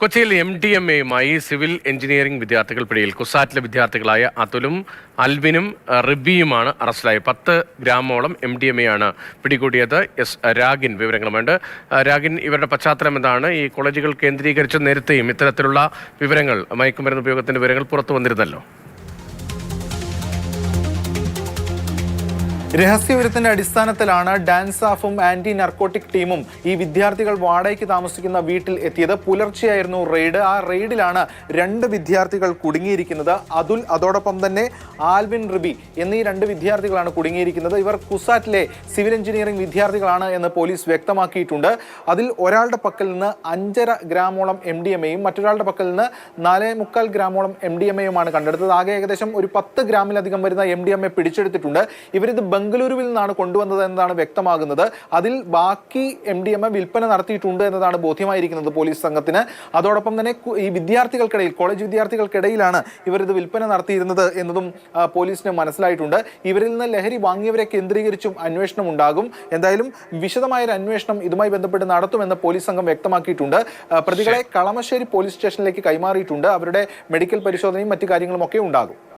കൊച്ചിയിൽ M D M എയുമായി civil engineering വിദ്യാർത്ഥികൾ പിടിയിൽ. കുസാറ്റിലെ വിദ്യാർത്ഥികളായ അതുലും അൽവിനും റിബിയുമാണ് അറസ്റ്റിലായത്. പത്ത് ഗ്രാമോളം എം ഡി എം എ ആണ് പിടികൂടിയത്. എസ് രാഗിൻ വിവരങ്ങളുമുണ്ട്. രാഗിൻ ഇവരുടെ പശ്ചാത്തലം എന്താണ്? ഈ കോളേജുകൾ കേന്ദ്രീകരിച്ച് നേരത്തെയും ഇത്തരത്തിലുള്ള വിവരങ്ങൾ മയക്കുമരുന്ന് ഉപയോഗത്തിന്റെ വിവരങ്ങൾ പുറത്തു വന്നിരുന്നല്ലോ. രഹസ്യവിവരത്തിന്റെ അടിസ്ഥാനത്തിലാണ് ഡാൻസ് ഓഫും ആന്റി നർക്കോട്ടിക് ടീമും ഈ വിദ്യാർത്ഥികൾ വാടകയ്ക്ക് താമസിക്കുന്ന വീട്ടിൽ എത്തിയത്. പുലർച്ചെയായിരുന്നു റെയ്ഡ്. ആ റെയ്ഡിലാണ് രണ്ട് വിദ്യാർത്ഥികൾ കുടുങ്ങിയിരിക്കുന്നത്. അതുൽ അതോടൊപ്പം തന്നെ ആൽവിൻ റിബി എന്നീ രണ്ട് വിദ്യാർത്ഥികളാണ് കുടുങ്ങിയിരിക്കുന്നത്. ഇവർ കുസാറ്റിലെ സിവിൽ എഞ്ചിനീയറിംഗ് വിദ്യാർത്ഥികളാണ് എന്ന് പോലീസ് വ്യക്തമാക്കിയിട്ടുണ്ട്. അതിൽ ഒരാളുടെ പക്കൽ നിന്ന് അഞ്ചര ഗ്രാമോളം എം ഡി എം എയും മറ്റൊരാളുടെ പക്കൽ നിന്ന് നാലേ മുക്കാൽ ഗ്രാമോളം എം ഡി എം എയുമാണ് കണ്ടെടുത്തത്. ആകെ ഏകദേശം ഒരു പത്ത് ഗ്രാമിലധികം വരുന്ന എം ഡി എം എ പിടിച്ചെടുത്തിട്ടുണ്ട്. ഇവരിത് ബംഗളൂരുവിൽ നിന്നാണ് കൊണ്ടുവന്നത് എന്നതാണ് വ്യക്തമാകുന്നത്. അതിൽ ബാക്കി എം ഡി എം എ വിൽപ്പന നടത്തിയിട്ടുണ്ട് എന്നതാണ് ബോധ്യമായിരിക്കുന്നത് പോലീസ് സംഘത്തിന്. അതോടൊപ്പം തന്നെ ഈ വിദ്യാർത്ഥികൾക്കിടയിൽ കോളേജ് വിദ്യാർത്ഥികൾക്കിടയിലാണ് ഇവരിത് വിൽപ്പന നടത്തിയിരുന്നത് എന്നതും പോലീസിന് മനസ്സിലായിട്ടുണ്ട്. ഇവരിൽ നിന്ന് ലഹരി വാങ്ങിയവരെ കേന്ദ്രീകരിച്ചും അന്വേഷണം ഉണ്ടാകും. എന്തായാലും വിശദമായ ഒരു അന്വേഷണം ഇതുമായി ബന്ധപ്പെട്ട് നടത്തുമെന്ന് പോലീസ് സംഘം വ്യക്തമാക്കിയിട്ടുണ്ട്. പ്രതികളെ കളമശ്ശേരി പോലീസ് സ്റ്റേഷനിലേക്ക് കൈമാറിയിട്ടുണ്ട്. അവരുടെ മെഡിക്കൽ പരിശോധനയും മറ്റു കാര്യങ്ങളും ഒക്കെ ഉണ്ടാകും.